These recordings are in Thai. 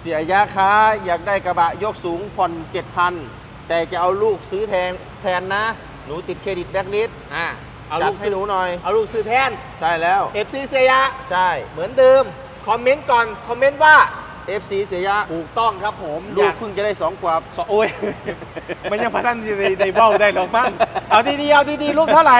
เสียยะค้าอยากได้กระบะยกสูงผ่อน7,000 แต่จะเอาลูกซื้อแทนแทนนะ หนูติดเครดิตแบล็คลิสต์อ่าเอาจัลูดกให้หนูหน่อย เอาลูกซื้อแทน ใช่แล้ว FC เซียะใช่ เหมือนเดิม คอมเมนต์ก่อน คอมเมนต์ว่า FC เสียยะถูกต้องครับผมลูอกยากเพิ่งจะได้2ขวบสโอ้ย มันยังพัฒนในในเบ้าได้หรอกบ้างเอาดีๆเอาดีๆลูกเท่าไหร่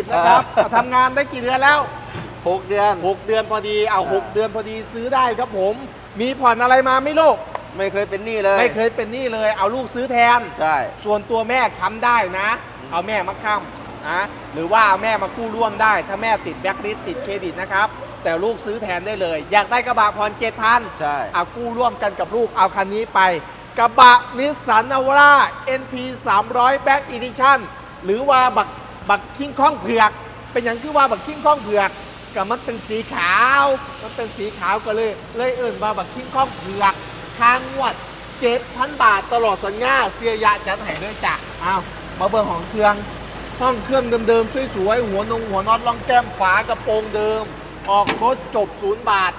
20 20 นะครับอ่าทำงานได้กี่เดือนแล้ว 6 เดือน 6 เดือนพอดีเอาอ่า6เดือนพอดีซื้อได้ครับผม มีผ่อนอะไรมาไหม่ลูก ไม่เคยเป็นหนี้เลยไม่เคยเป็นหนี้เลย เอาลูกซื้อแทน ใช่ ส่วนตัวแม่ค้ำได้นะ เอาแม่มาค้ำนะหรือว่าเอาแม่มากู้ร่วมได้ ถ้าแม่ติดแบ็คลิสติดเครดิตนะครับ แต่ลูกซื้อแทนได้เลย อยากได้กระบะผ่อนเจ็ดพันใช่ เอากู้ร่วมกันกับลูกเอาคันนี้ไป กระบะนิสสันนาวาร่า NP 300 Back Edition หรือว่าบักบักคิงข้องเผือก เป็นอย่างที่ว่าบักคิงข้องเผือก กับมันเป็นสีขาว มันเป็นสีขาวก็เลย เลยเอิ่นว่าบักคิงข้องเผือกทางงวด7,000บาทตลอดสัญญาเสียยะจัดให้ด้วยจ้ะอ้าวมาเบอร์ของเครื่องห้องเครื่องเดิมๆสวยๆหัวนงหัวน็อตรองแก้มฝากระโปรงเดิม ออกรถจบศูนย์บาท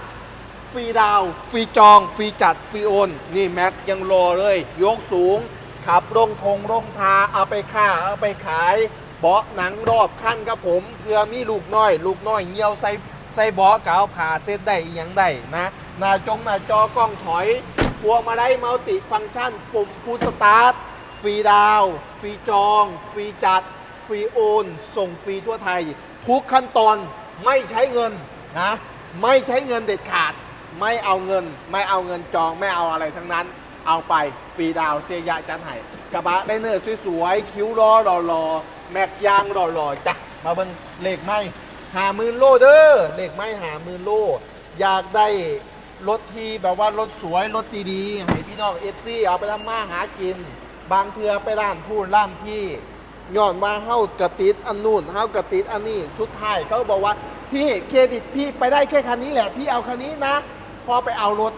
ฟรีดาว ฟรีจอง ฟรีจัด ฟรีโอน นี่แม็กยังรอเลย ยกสูง ขับลงทงลงทาเอาไปค่าเอาไปขายเบาะหนังรอบขั้นครับผมเพื่อมีลูกน้อย ลูกน้อยเหี่ยวใส่ใส่เบาะกาวผ่าเส้นได้อีหยังได้นะหน้าจงหน้าจอกล้องถอยพวงมาได้มัลติฟังก์ชันปุ่มฟูสตาร์ทฟรีดาวฟรีจอง ฟรีจัด ฟรีโอน ส่งฟรีทั่วไทย ทุกขั้นตอนไม่ใช้เงินนะไม่ใช้เงินเด็ดขาด ไม่เอาเงิน ไม่เอาเงินจองไม่เอาอะไรทั้งนั้น เอาไปฟรีดาวเสียยะจันไห้กระบะได้เนื้อสวยๆคิ้วล้อหล่อๆ แม็กยางหล่อๆจ้ะมาเบิ่งเลขไม่หาหมื่นโลเด้อเลขไม่หาหมื่นโล อยากได้รถที่แบบว่ารถสวยรถดีๆให้พี่น้องเอฟซีเอาไปทำมาหากิน บางเทือไปร้านพูดร้านพี่ย้อนว่าเฮ้ากระติดอันนู่นเฮ้ากระติดอันนี้สุดท้ายเขาบอกว่าพี่เครดิตพี่ไปได้แค่คันนี้แหละพี่เอาคันนี้นะ พอไปเอารถ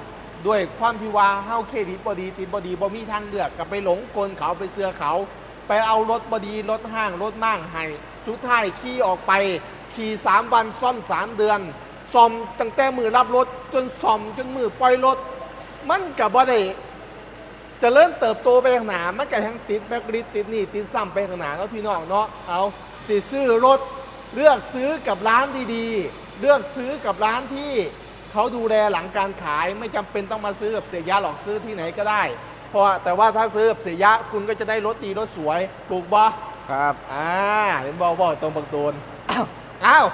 ด้วยความที่ว่าเฮ้าเครดิตบดีติดบดีบ่มีทางเลือกกับไปหลงกลเขาไปเสือเขา ไปเอารถบดีรถห้างรถมั่งให้ สุดท้ายขี่ออกไป ขี่สามวันซ่อมสามเดือนซ่อมตั้งแต่มือรับรถจนซ่อมจนมือปล่อยรถ มันกับบ่ได้จะเริ่มเติบโตไปข้างหน้ามันก็ทั้งติดแบกริดติดนี่ติดซ้ำไปข้างหน้าเนาะพี่น้องเนาะเอาสิซื้อรถเลือกซื้อกับร้านดีๆ เลือกซื้อกับร้านที่เขาดูแลหลังการขายไม่จำเป็นต้องมาซื้อกับเสียยะหรอกซื้อที่ไหนก็ได้ เพราะแต่ว่าถ้าซื้อกับเสียยะคุณก็จะได้รถดีรถสวยถูกบ่ครับ อ่าเห็นบอกบอกตรงบักโดนอ้าวอ้าว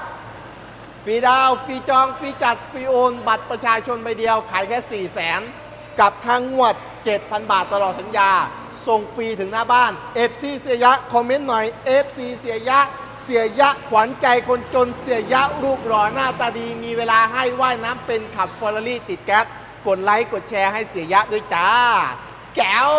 ฟรีดาวน์ฟรีจองฟรีจัดฟรีโอน บัตรประชาชนใบเดียว ขายแค่4 0 0แสนกับทางงวด 7,000 บาทตลอดสัญญา ส่งฟรีถึงหน้าบ้าน FC เสียยะ คอมเมนต์หน่อย FC เสียยะ เสียยะ ขวัญใจคนจนเสียยะรูปหล่อหน้าตาดี มีเวลาให้ว่ายน้ำเป็นขับฟอร์รารี่ติดแก๊ส กดไลค์ กดแชร์ให้เสียยะด้วยจ้า แก้ว